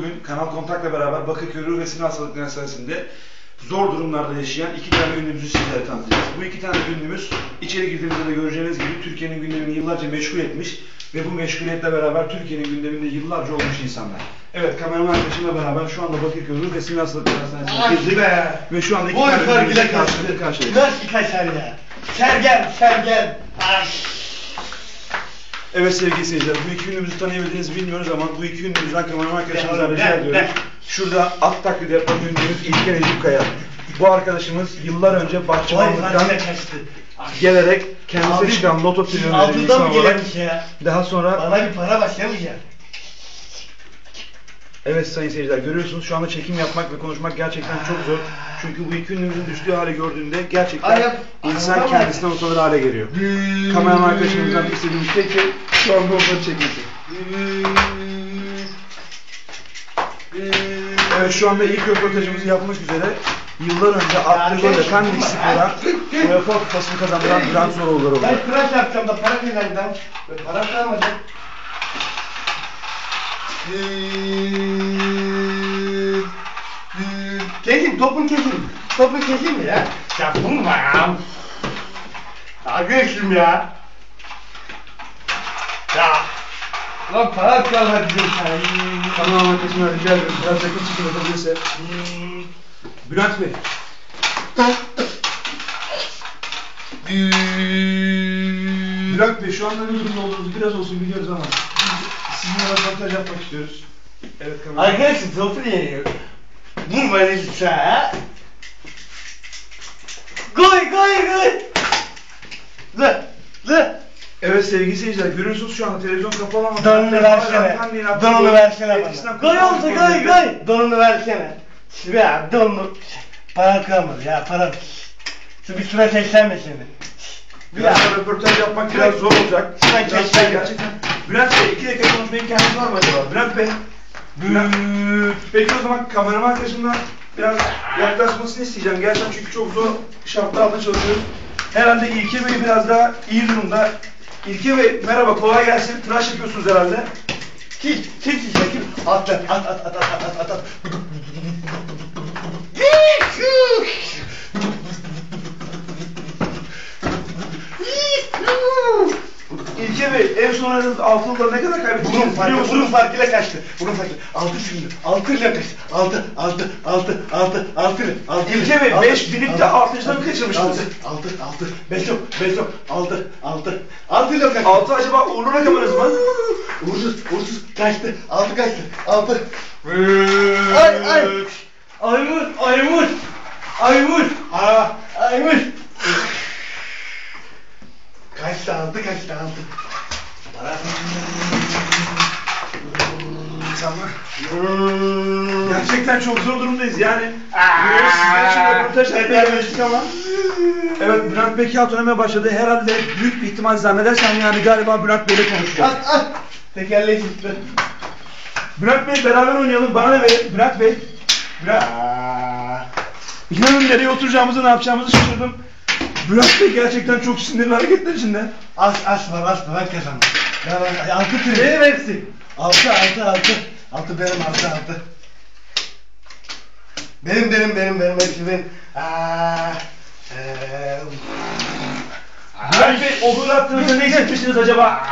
Bugün Kanal Kontak'la beraber Bakırköy Ruh ve Sinir Hastalıkları Hastanesi'nde zor durumlarda yaşayan iki tane ünlümüzü sizlere tanıtacağız. Bu iki tane ünlümüz içeri girdiğimizde de göreceğiniz gibi Türkiye'nin gündemini yıllarca meşgul etmiş ve bu meşguliyetle beraber Türkiye'nin gündeminde yıllarca olmuş insanlar. Evet kameraman arkadaşımla beraber şu anda Bakırköy Ruh ve Sinir Hastalıkları Hastanesi'ne girdik be! ve şu anda iki Boy tane farkıyla karşıyayız. Nasıl kaçar ya? Sergen, sergen. Ay. Evet sevgili seyirciler, bu iki ünlümüzü tanıyabildiniz bilmiyoruz ama bu iki ünlümüzden kameraman arkadaşımıza rica ediyoruz. Şurada at taklidi yapan ünlümüz İlker Edip Kaya. Bu arkadaşımız yıllar önce bahçıvanlıktan gelerek kendisine Abi, çıkan loto mı insan olarak ya? daha sonra Bana bir para başlamayacak. evet sayın seyirciler görüyorsunuz şu anda çekim yapmak ve konuşmak gerçekten çok zor. Çünkü bu iki ünlümüzün düştüğü hale gördüğünde gerçekten Ayak- insan kendisinden utanır hale geliyor. Kameraman arkadaşımızdan istediğimiz tek şey şu anda onları çekmesi. Evet şu anda ilk röportajımızı yapmak üzere yıllar önce golle Pendik Spor'a UEFA kupasını kazandıran Bülent Zoroğulları oldu. Ben tıraş yapacağım da para kazanacağım. Para kalmadı. Kesin topun kesin. Topun kesin mi ya? Ya vurma ya. Ya geçtim ya. Ya. Lan para kalmadı diyorum sana. Kameraman arkadaşımdan rica ediyorum biraz yakın çekim yapabilirse. Bülent Bey. Bülent Bey şu anda ne durumda olduğunuzu biraz olsun biliyoruz ama biz sizinle röportaj yapmak istiyoruz. Evet kameraman. Arkadaşım topu yeniyor. Ha. Goy goy goy. Lı lı. Evet sevgili seyirciler görüyorsunuz şu anda televizyon kapalı ama Donunu versene. Donunu versene bana. Goy oldu goy goy. Donunu versene. Ya donunu. Para kalmadı ya para. Şu bir süre seslenme şimdi. Biraz sonra röportaj yapmak biraz zor olacak. Bülent Bey gerçekten. Bülent Bey iki dakika konuşma imkanınız var mı acaba? Bülent Bey. Bülent. Peki o zaman kameraman arkadaşımdan biraz yaklaşmasını isteyeceğim. Gerçekten çünkü çok zor şartlar altında çalışıyoruz. Herhalde İlke Bey biraz daha iyi durumda. İlke Bey merhaba kolay gelsin. Tıraş yapıyorsunuz herhalde. Hiç hiç hiç çekim. At at at at at at at at at. İlke Bey en son aranız altınları ne kadar kaybettiniz biliyor farkı, musunuz? farkıyla kaçtı. Burun farkı. Altı şimdi. Altı ile kaçtı. Altı, altı, altı, altı, altı ile. Altı. İlke Bey, Altı, beş binip de altı, altıncıdan mı altı, kaçırmıştınız? Altı, altı, altı. Beş yok, beş yok. Altı, altı. Altı ile kaçtı. Altı acaba uğurlu rakamınız mı? Uğursuz, uğursuz. Kaçtı. Altı kaçtı. Altı. Ay, ay. Aymur, aymur. Aymur. Aa, aymur. Kaçtı, altı kaçtı, altı. Para. Tamam. Gerçekten çok zor durumdayız yani. Biliyoruz sizler için röportaj yapmaya çalıştık ama. Evet Bülent Bey kağıt oynamaya başladı. Herhalde büyük bir ihtimal zannedersem yani galiba Bülent Bey'le konuşacağız. At, at. Tekerleği tuttu. Bülent Bey beraber oynayalım. Bana ne verin? Bülent Bey. Bülent. İnanın nereye oturacağımızı ne yapacağımızı şaşırdım. Bülent Bey gerçekten çok sinirli hareketler içinde. As, as var, as var. Kazandım. Ben, ben, altı tür. Benim hepsi. Altı, altı, altı. Altı benim, altı, altı. Benim, benim, benim, benim. Hepsi benim. Aa, eee, Bülent Bey o gol attığınızda ne hissetmiştiniz acaba?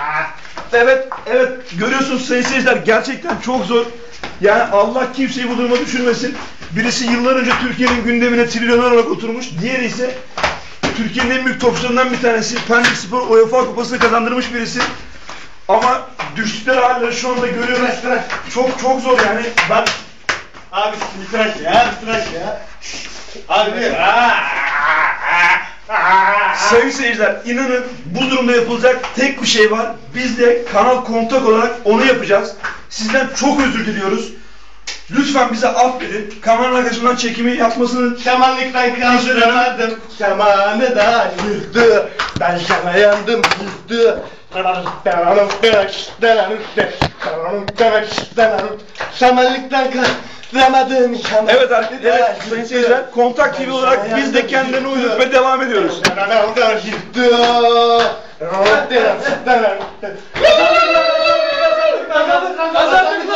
Evet, evet. Görüyorsunuz sayın seyirciler gerçekten çok zor. Yani Allah kimseyi bu duruma düşürmesin. Birisi yıllar önce Türkiye'nin gündemine trilyoner olarak oturmuş. Diğeri ise Türkiye'nin en büyük topçularından bir tanesi. Pendik Spor UEFA kupasını kazandırmış birisi. Ama düştükleri halleri şu anda görüyoruz. Çok çok zor yani. Ben Abi bir tıraş ya, tıraş ya. Abi. Sayın seyirciler inanın bu durumda yapılacak tek bir şey var. Biz de kanal kontak olarak onu yapacağız. Sizden çok özür diliyoruz. Lütfen bize affedin. Kamera arkadaşımdan çekimi yapmasını Şamanlıktan kaldıramadım. Şamanı da yıktı. Ben şama yandım yıktı. Şamanlıktan kaldıramadım. şamanı Evet da arkadaşlar, evet, sayın seyirciler kontak TV olarak biz de kendilerini uydurmaya devam ediyoruz. Yıktı. Kazandık lan kazandık.